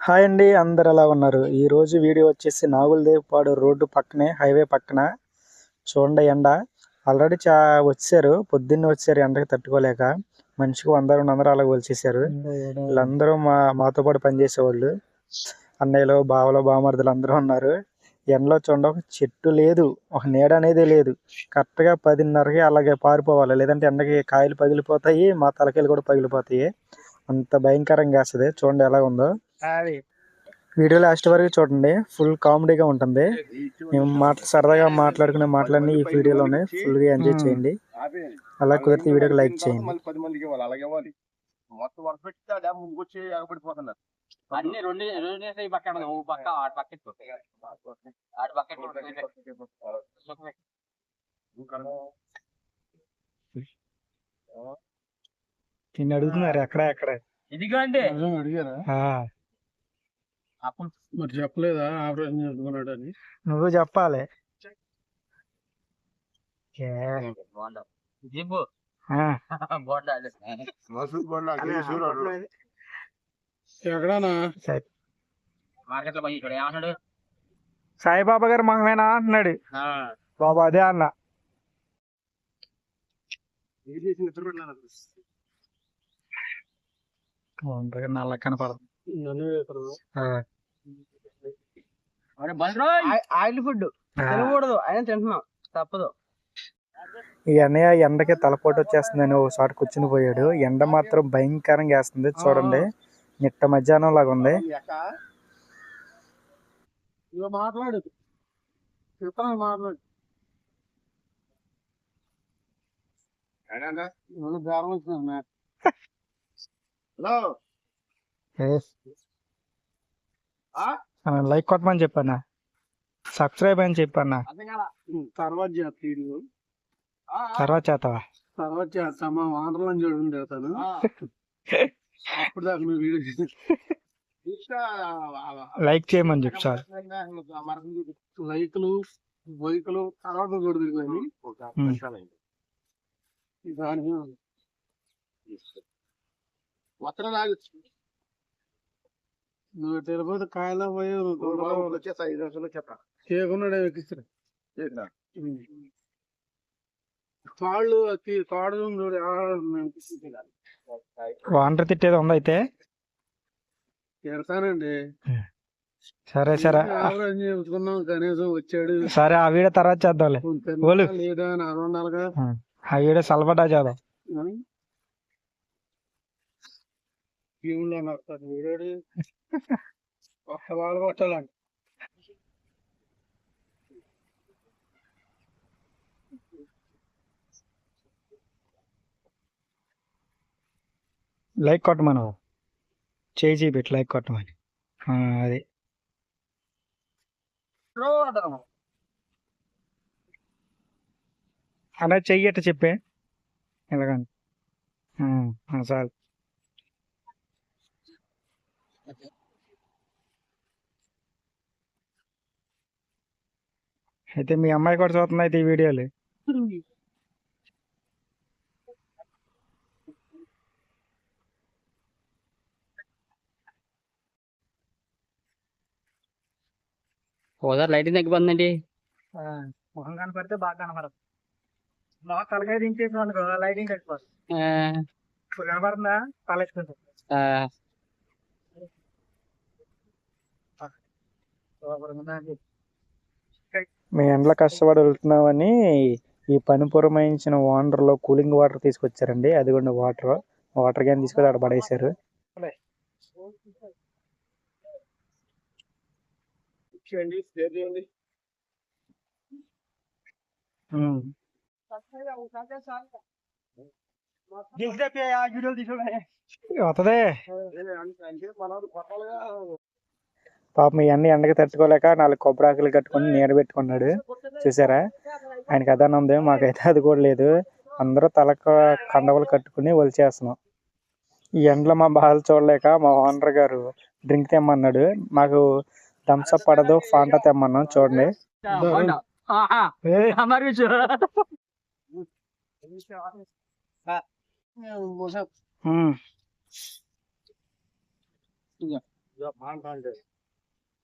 Hi అండి అందరు ఎలా ఉన్నారు? ఈ రోజు వీడియో వచ్చేసి నాగులదేవిపాడు రోడ్డు పక్కనే హైవే పక్కన. చూడండి ఎండ. ఆల్రెడీ చా వచ్చారు. పొద్దున్నే వచ్చారు ఎండకి తట్టుకోలేక. మనిషికి వంద రెండు వందలు అలా వచ్చేసారు వీళ్ళందరూ మా మాతో పాటు పనిచేసేవాళ్ళు. అన్నయ్యలు బావలు బామర్దులు అందరూ ఉన్నారు. ఎండలో చూడండి ఒక చెట్టు లేదు ఒక నీడ అనేది లేదు. కరెక్ట్గా పదిన్నరకి అలాగే పారిపోవాలి. లేదంటే ఎండకి కాయలు పగిలిపోతాయి మా తలకాయలు కూడా పగిలిపోతాయి. అంత భయంకరంగా వేస్తుంది చూడండి ఎలా ఉందో. వీడియో లాస్ట్ వరకు చూడండి. ఫుల్ కామెడీగా ఉంటుంది. మేము మాట్లా సరదాగా మాట్లాడుకునే మాటలన్నీ ఈ వీడియోలోనే ఫుల్గా ఎంజాయ్ చేయండి. అలా కుదిరితే వీడియోకి లైక్ చేయండి. మొత్తం అన్ని రెండు రెండు ఈ పక్క ఓ పక్క ఆటు పక్క. ఆటు పక్క. నిన్ను అడుగుతున్నారు ఎక్కడ ఎక్కడ? ఇదిగో అండి అడిగారా? ఆ, అప్పుడు మరి చెప్పలేదా? ఆపరేషన్ చేసుకున్నాడు అని నువ్వు చెప్పాలి. ఏ, బోండా బోండా ఎక్కడానా మార్కెట్లో పోయి చూడు ఏమన్నాడు సాయిబాబా గారు మహమేనా అంటున్నాడు. బాబా అదే అన్న. ఒంటరిగా నల్ల కనపడదు. ఆ, ఆయిల్ ఫుడ్. తినకూడదు. అయినా తింటున్నాం. తప్పదు. ఈ అన్నయ్య ఎండకి తలపోటు వచ్చేస్తుందని ఒకసారి కూర్చుని పోయాడు. ఎండ మాత్రం భయంకరంగా వేస్తుంది. చూడండి. నిట్ట మధ్యాహ్నం లాగా ఉంది. మాట్లాడు. మాట్లాడు. లైక్ కొట్టమని చెప్పన్నా. సబ్స్క్రైబ్ అని చెప్పన్నా. తర్వాత చేస్తా వీడియో. తర్వాత చేస్తావా? తర్వాత చేస్తా మా ఆంధ్రలో చూడండి అప్పుడు దాకా నువ్వు వీడియో చేసి లైక్ చేయమని చెప్పు సార్. లైకులు బైకులు తర్వాత కూడా మొత్తం నాకు నువ్వు తిరుపతి కాయలో పోయి చేయకున్నాడు ఎక్కిస్తారు తాళ్ళు తీ- తాడు చూడు వాంటర్ తిట్టేది ఉంది అయితే. తిడతానండి. సరే సరే. కనీసం వచ్చాడు. సరే ఆ వీడియో తర్వాత చేద్దాంలే. తిన్నాడా ఓలు. లేదా ఆ వీడియో సలబడ్డా చేద్దాం. అని భీముల్లో నడుస్తాడు వీడాడు ఒక్క వాళ్ళు కొట్టాలండి. లైక్ కొట్టమను. చేయి చేయి పెట్టి లైక్ కొట్టమని. అది. అలా చెయ్యి అట్ట చెప్పే? ఎలాగండి చాలు. అయితే మీ అమ్మాయి కూడా చూస్తుంది అయితే ఈ వీడియోలు? ఓదారు లైటింగ్ తగ్గిపోతుందండి. ముఖం కనపడితే బాగా కనపడదు. బాగా తలకాయ దించేసి అనుకో లైటింగ్ తగ్గిపోతుంది ఇప్పుడు కనపడుతుందా? తల మేము ఎండలో కష్టపడి వెళ్తున్నామని ఈ పని పురమాయించిన ఓనర్లో కూలింగ్ వాటర్ తీసుకొచ్చారండి. అదిగోండి వాటర్. వాటర్ క్యాన్ తీసుకొని అక్కడ పడేశారు. చేయండి షేర్ చేయండి వస్తుంది పాపం ఇవన్నీ ఎండకి తట్టుకోలేక నాలుగు కొబ్బరాకులు కట్టుకొని నీడ పెట్టుకున్నాడు. చూసారా? ఆయనకి అదనం ఉంది మాకైతే అది కూడా లేదు. అందరూ తలకు కండవలు కట్టుకుని వలిచేస్తున్నాం. ఈ ఎండలో మా బాధలు చూడలేక మా ఓనర్ గారు డ్రింక్ తెమ్మన్నాడు. మాకు థమ్స్అప్ పడదు ఫాంటా తెమ్మన్నాం చూడండి.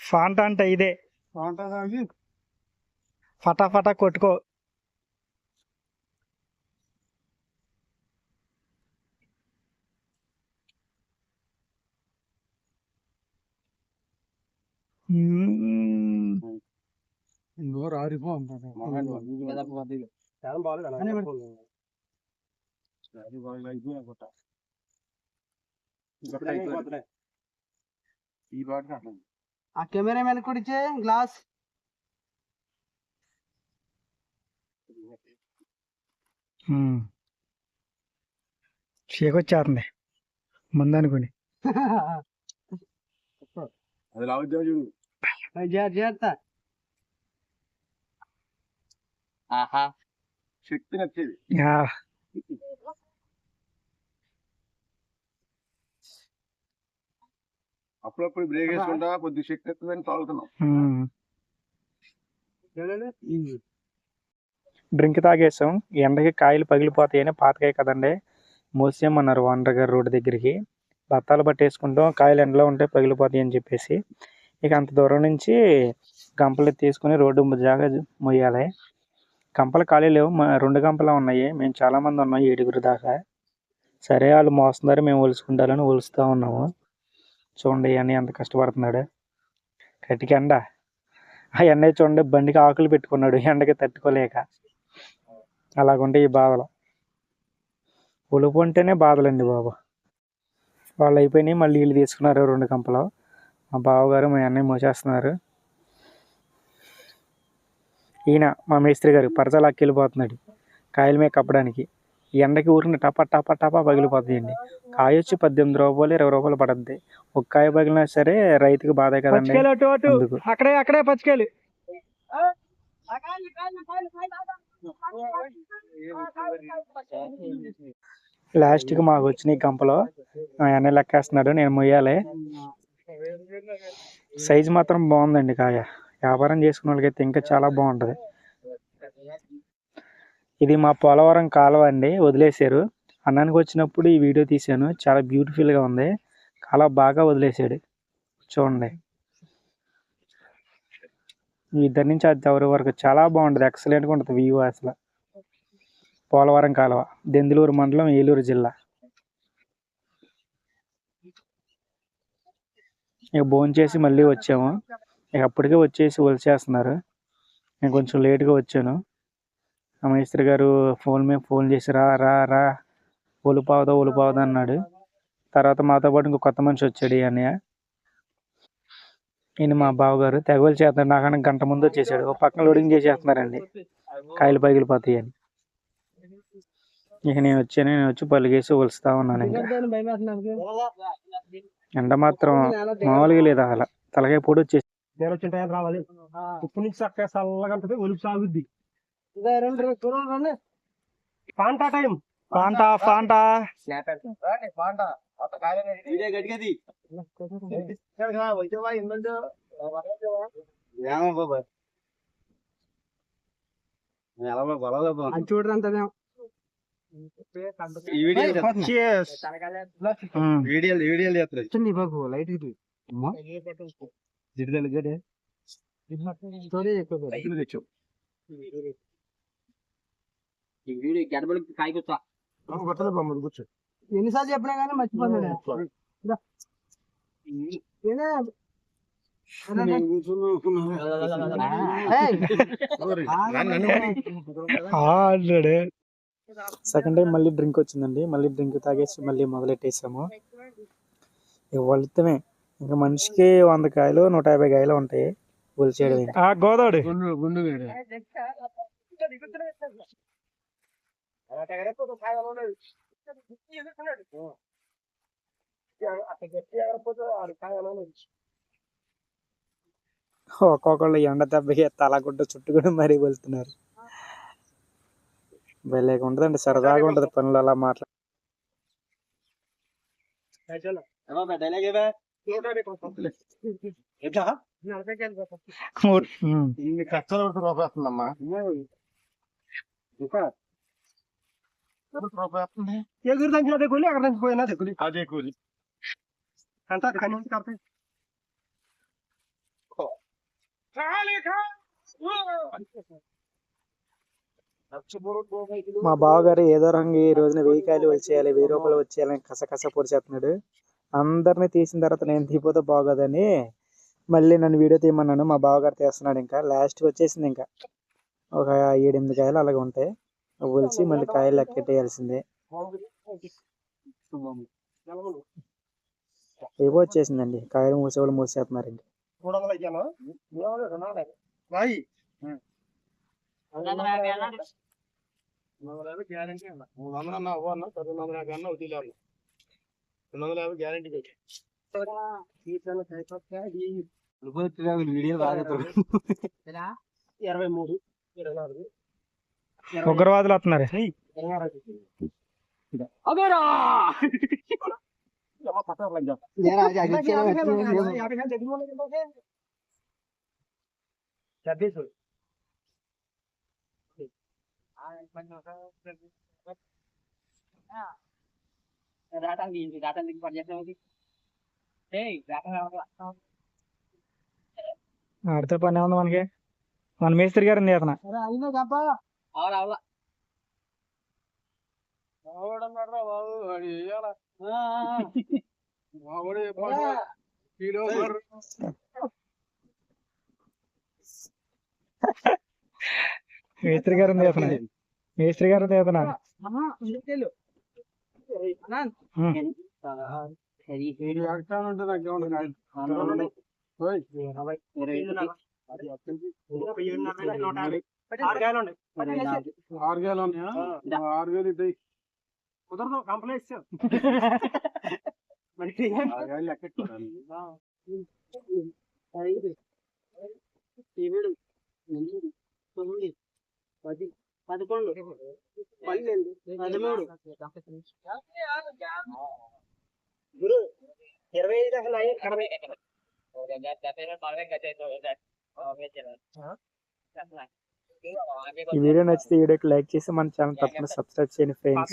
ఫాంటా అంటే ఇదే. ఫటాఫటా కొట్టుకో. నోరు ఆరిపో అంటారు ఈ పాట ఆ కెమెరామెన్ కుడిచే గ్లాస్. షేక్ వచ్చేస్తుంది. ముందు అనుకుని అది లావుద్దాం చూడు. ఆహా శక్తి నచ్చేది. అప్పుడప్పుడు బ్రేక్ వేసుకుంటా కొద్ది శక్తి ఎక్కువని తాగుతున్నాం. డ్రింక్ తాగేసాం ఎండకి కాయలు పగిలిపోతాయని పాతకాయ కదండి. మోసేయమన్నారు ఓనర్ గారు రోడ్డు దగ్గరికి. బత్తాలు పట్టేసుకుంటాం. కాయలు ఎండలో ఉంటే పగిలిపోతాయి అని చెప్పేసి. ఇక అంత దూరం నుంచి గంపలు తీసుకుని రోడ్డు జాగా మొయ్యాలి. గంపలు ఖాళీ లేవు. మా రెండు గంపలు ఉన్నాయి. మేము చాలామంది ఉన్నాం ఏడుగురు దాకా. సరే వాళ్ళు మోస్తున్నారు. మేము ఒలుసుకుంటారని ఒలుస్తూ ఉన్నాము. చూడండి అన్నీ ఎంత కష్టపడుతున్నాడు. గట్టికి ఎండ. ఆ ఎండ చూడండి బండికి ఆకులు పెట్టుకున్నాడు. ఎండకి తట్టుకోలేక. అలాగుంటే ఈ బాధలు. ఉలుపు ఉంటేనే బాధలండి బాబు. వాళ్ళు అయిపోయినాయి మళ్ళీ వీళ్ళు తీసుకున్నారు రెండు కంపలు మా బావగారు మా అన్నయ్య మోసేస్తున్నారు. ఈయన మా మేస్త్రి గారు పరచలాక్కి వెళ్ళిపోతున్నాడు కాయల మీద కప్పడానికి. ఈ ఎండకి ఊరిని టపా టపా టపా పగిలిపోతాయండి. కాయ వచ్చి పద్దెనిమిది రూపాయలు ఇరవై రూపాయలు పడుద్ది. ఒక కాయ పగిలినా సరే రైతుకి బాధే కదండి. అక్కడే అక్కడే పచ్చికాయలు. లాస్ట్కి మాకు వచ్చినాయి గంపలో మా అన్నయ్య లెక్కేస్తున్నాడు నేను మొయ్యాలి. సైజు మాత్రం బాగుందండి కాయ. వ్యాపారం చేసుకున్న వాళ్ళకైతే ఇంకా చాలా బాగుంటుంది. ఇది మా పోలవరం కాలువ అండి వదిలేశారు. అన్నానికి వచ్చినప్పుడు ఈ వీడియో తీశాను. చాలా బ్యూటిఫుల్గా ఉంది. కాలువ బాగా వదిలేశాడు. చూడండి. ఇద్దరి నుంచి అది ఎవరి వరకు? చాలా బాగుంటుంది. ఎక్సలెంట్గా ఉంటుంది వ్యూ అసలు. పోలవరం కాలువ. దెందులూరు మండలం ఏలూరు జిల్లా. ఇక భోజనం చేసి మళ్ళీ వచ్చాము. ఇక అప్పటికే వచ్చేసి వలిచేస్తున్నారు నేను కొంచెం లేట్గా వచ్చాను. ఆ మేస్త్రి గారు ఫోన్ మీద ఫోన్ చేసి రా రా రా ఒలిపావుదా ఒలిపావుదా అన్నాడు. తర్వాత మాతో పాటు ఇంకో కొత్త మనిషి వచ్చాడు ఈ అన్నయ్య. ఈయన మా బావగారు. తెగవలు చేస్తున్నాడు నాకన్నా గంట ముందు వచ్చేసాడు. ఒక పక్కన లోడింగ్ చేసేస్తున్నారండి. కాయలు పగిలిపోతాయి అని. ఇక నేను వచ్చాను. నేను వచ్చి పలిగేసి ఒలుస్తా ఉన్నాను ఇంకా. ఎండ మాత్రం మామూలుగా లేదు అసలు. తలకాయ పొడి వచ్చేసి. నేను వచ్చిన టైం రావాలి? ఇప్పుడు నుంచి చక్కగా చల్లగా ఉంటుంది ఒలుపు సాగుద్ది. Panta time. Panta panta. అది చూడరు అంత ఉమ్. వీడియోలు వీడియోలు చేస్తారు వచ్చింది బాబు లైట్ ఇది జిడ్డలు గడే స్టోరీ ఎక్కువ రైతులు తెచ్చావు ఈ వీడియో. గడబడికి కాయ కూర్చో కొట్టదు బొమ్మలు కూర్చో. ఎన్నిసార్లు చెప్పినా కానీ మర్చిపోతున్నాడు ఏనే? సెకండ్ టైం మళ్ళీ డ్రింక్ వచ్చిందండి. మళ్ళీ డ్రింక్ తాగేసి మళ్ళీ మొదలెట్టేసాము. ఇక వలుతమే. ఇంకా మనిషికి వంద కాయలు నూట యాభై కాయలు ఉంటాయి. ఒలిచేయడం. గోదావరి. ఒక్కొక్కళ్ళు ఎండ దెబ్బకి తలగుడ్డ చుట్టుకొని మరీ వెళ్తున్నారు భలేగా ఉంటదండి. సరదాగా ఉంటది పనులు అలా మాట్లా. ఉమ్. ఇన్ని కష్టలు పడుతూ రోపేస్తుందమ్మా ఇంకా ఎగురు దంచిన దగ్గులి అక్కడ నుంచి పోయినా? దగ్గులి అదే కూలి అంతా అక్కడి నుంచి కడతాయి మా బావగారు ఏదో రంగు ఈ రోజున వెయ్యి కాయలు వచ్చేయాలి వెయ్యి రూపాయలు వచ్చేయాలని కసకస పొడిచేస్తున్నాడు. అందరిని తీసిన తర్వాత నేను తీపోతే బాగోదని మళ్ళీ నన్ను వీడియో తీయమన్నాను మా బావగారు తీస్తున్నాడు ఇంకా. లాస్ట్కి వచ్చేసింది ఇంకా. ఒక ఏడెనిమిది కాయలు అలాగే ఉంటాయి. ఒలిచి మళ్ళీ కాయలు లెక్కెట్టేయాల్సిందే. ఏవో వచ్చేసిందండి. కాయలు మూసేవాళ్ళు మూసేస్తున్నారు ఇంకా. రాయి. మూడు వందల యాభై గ్యారంటీ అన్న. మూడు వందలు అన్న అవ్వ అన్న రెండు వందల యాభై అన్న వదిలే అన్న. రెండు వందల యాభై గ్యారంటీ ఇరవై మూడు. ఇరవై నాలుగు. ఉగ్రవాదులు వస్తున్నారు. ఇరవై ఉన్నాయి ఛబ్బీస్ దాటానికి దాటానికి పని చేస్తాం ఏయ్ దాటా ఆడితే పని ఉంది మనకి? మన మేస్త్రి గారు అతను. అయినా తప్ప అవునా అవునా. మావాడన్నాడు బాబు వాడు వేయాల మావాడు కిలో మేస్త్రి గారు అతను. మేస్త్రి గారు అతను వీడు ఎక్కడ ఉంటే నాకు ఏమన్నా ఓయ్ ఆరు కాయలు ఉన్నాయి. ఆరు వేలు ఉన్నాయా? ఆరు వేలు ఇటు కుదరదు కంప్లైంట్ మరి ఆరు వేలు లెక్కెట్టుకోవాలి ఏడు ఎనిమిది తొమ్మిది పది. పదకొండు. పన్నెండు. పదమూడు. గురు ఇరవై ఐదు అసలు అయ్యి కడమే. ఈ వీడియో నచ్చితే ఈ వీడియోకి లైక్ చేసి మన ఛానల్ తప్పకుండా సబ్స్క్రైబ్ చేయండి ఫ్రెండ్స్